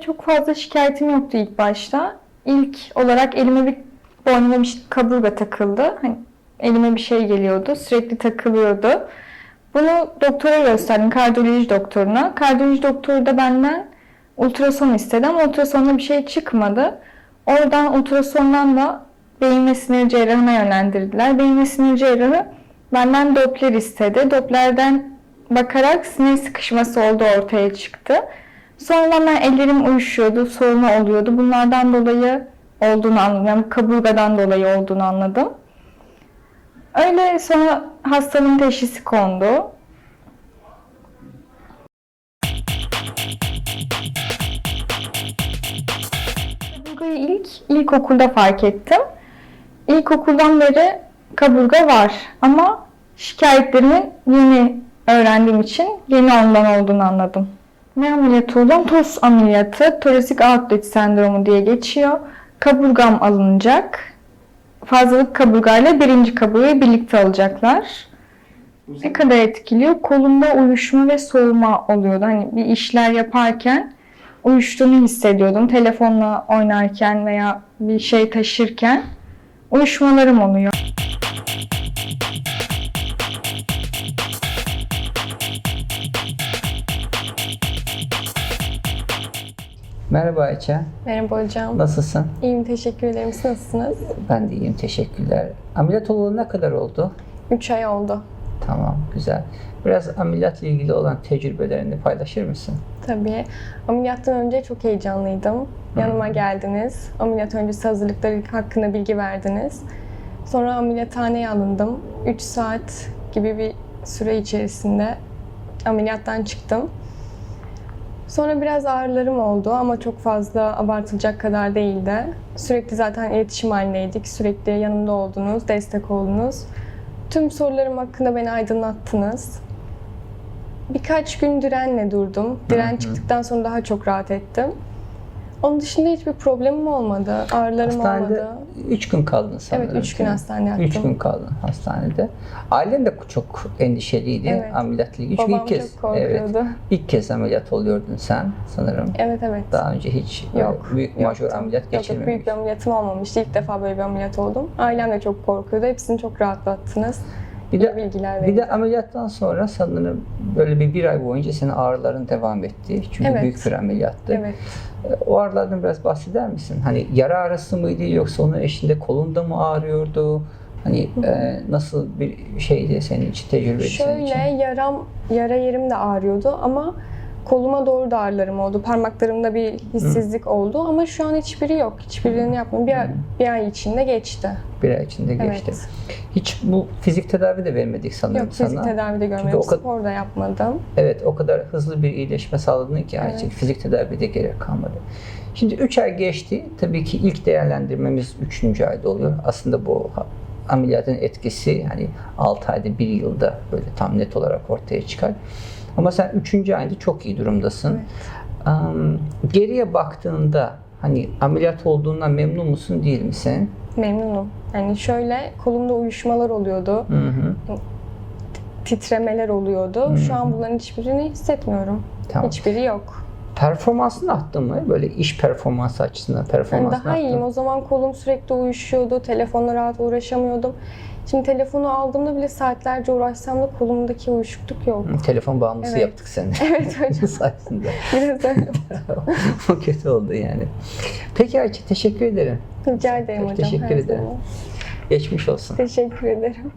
Çok fazla şikayetim yoktu ilk başta. İlk olarak elime bir boynuma bir kaburga takıldı. Hani elime bir şey geliyordu. Sürekli takılıyordu. Bunu doktora gösterdim. Kardiyoloji doktoruna. Kardiyoloji doktoru da benden ultrason istedi ama ultrasonda bir şey çıkmadı. Oradan ultrasondan da beyin ve sinir cerrahına yönlendirdiler. Beyin ve sinir cerrahı benden Doppler istedi. Doppler'den bakarak sinir sıkışması olduğu ortaya çıktı. Ben ellerim uyuşuyordu, soğuma oluyordu. Bunlardan dolayı olduğunu anladım. Yani kaburgadan dolayı olduğunu anladım. Öyle sonra hastalığın teşhisi kondu. Kaburgayı ilk ilkokulda fark ettim. İlkokuldan beri kaburga var ama şikayetlerimi yeni öğrendiğim için yeni ondan olduğunu anladım. Ne ameliyatı oldum? TOS ameliyatı, toratik outlet sendromu diye geçiyor. Kaburgam alınacak. Fazlalık kaburgayla birinci kaburgayı birlikte alacaklar. Ne kadar etkiliyor? Kolumda uyuşma ve soğuma oluyordu. Hani bir işler yaparken uyuştuğunu hissediyordum. Telefonla oynarken veya bir şey taşırken uyuşmalarım oluyor. Merhaba Ayça. Merhaba hocam. Nasılsın? İyiyim teşekkür ederim. Siz nasılsınız? Ben de iyiyim. Teşekkürler. Ameliyat olalı ne kadar oldu? 3 ay oldu. Tamam, güzel. Biraz ameliyatla ilgili olan tecrübelerini paylaşır mısın? Tabii. Ameliyattan önce çok heyecanlıydım. Yanıma geldiniz. Ameliyat öncesi hazırlıkları hakkında bilgi verdiniz. Sonra ameliyathaneye alındım. 3 saat gibi bir süre içerisinde ameliyattan çıktım. Sonra biraz ağrılarım oldu ama çok fazla abartılacak kadar değildi. Sürekli zaten iletişim halindeydik. Sürekli yanımda oldunuz, destek oldunuz. Tüm sorularım hakkında beni aydınlattınız. Birkaç gün direnle durdum. Diren çıktıktan sonra daha çok rahat ettim. Onun dışında hiçbir problemim olmadı. Ağrılarım Hastanede olmadı. 3 gün kaldın sanırım. Evet, üç gün hastanede yattım. 3 gün kaldın hastanede. Ailen de çok endişeliydi Evet. ameliyatla ilgili. Çünkü Babam ilk kez, çok korkuyordu. evet, ilk kez ameliyat oluyordun sen sanırım. Evet evet. Daha önce hiç böyle Yok. büyük majör ameliyat Yok, yok, geçirmemiş. büyük bir ameliyatım olmamıştı. İlk defa böyle bir ameliyat oldum. Ailem de çok korkuyordu. Hepsini çok rahatlattınız. Bir de bilgiler Bir de ameliyattan sonra sanırım böyle bir bir ay boyunca senin ağrıların devam etti. Çünkü Evet. büyük bir ameliyattı. Evet. E, O ağrılardan biraz bahseder misin? Hani yara ağrısı mıydı yoksa onun eşinde kolunda mı ağrıyordu? Hani e, nasıl bir şeydi senin için tecrübe senin için? Şöyle yaram, yara yerim de ağrıyordu ama koluma doğru da ağrılarım oldu. Parmaklarımda bir hissizlik oldu ama şu an hiçbiri yok. Hiçbirini yapmadım. Bir, ay- bir ay içinde geçti. Bir ay içinde geçti. Evet. Hiç bu fizik tedavi de vermedik sanırım Yok sana. fizik tedavide görmedim. o kadar- Spor da yapmadım. Evet o kadar hızlı bir iyileşme sağladın ki Evet. artık fizik tedavide gerek kalmadı. Şimdi 3 ay geçti. Tabii ki ilk değerlendirmemiz 3. ayda oluyor. Aslında bu ameliyatın etkisi hani 6 ayda 1 yılda böyle tam net olarak ortaya çıkar. Ama sen 3. ayda çok iyi durumdasın. Evet. Geriye baktığında hani ameliyat olduğundan memnun musun değil misin? Memnunum. Yani şöyle kolumda uyuşmalar oluyordu. Hı hı. Titremeler oluyordu. Hı Şu hı. an bunların hiçbirini hissetmiyorum. Tamam. Hiçbiri yok. Performansını attın mı? Böyle iş performansı açısından Yani performansını daha attın iyiyim. O zaman kolum sürekli uyuşuyordu. Telefonla rahat uğraşamıyordum. Şimdi telefonu aldığımda bile saatlerce uğraşsam da kolumdaki uyuşukluk yok. Hı, Telefon bağımlısı Evet. yaptık seni. Evet hocam. sayesinde. Biraz öyle. o kötü oldu yani. Peki Ayça teşekkür ederim. Rica ederim Çok hocam. teşekkür ederim. zaman. Geçmiş olsun. Teşekkür ederim.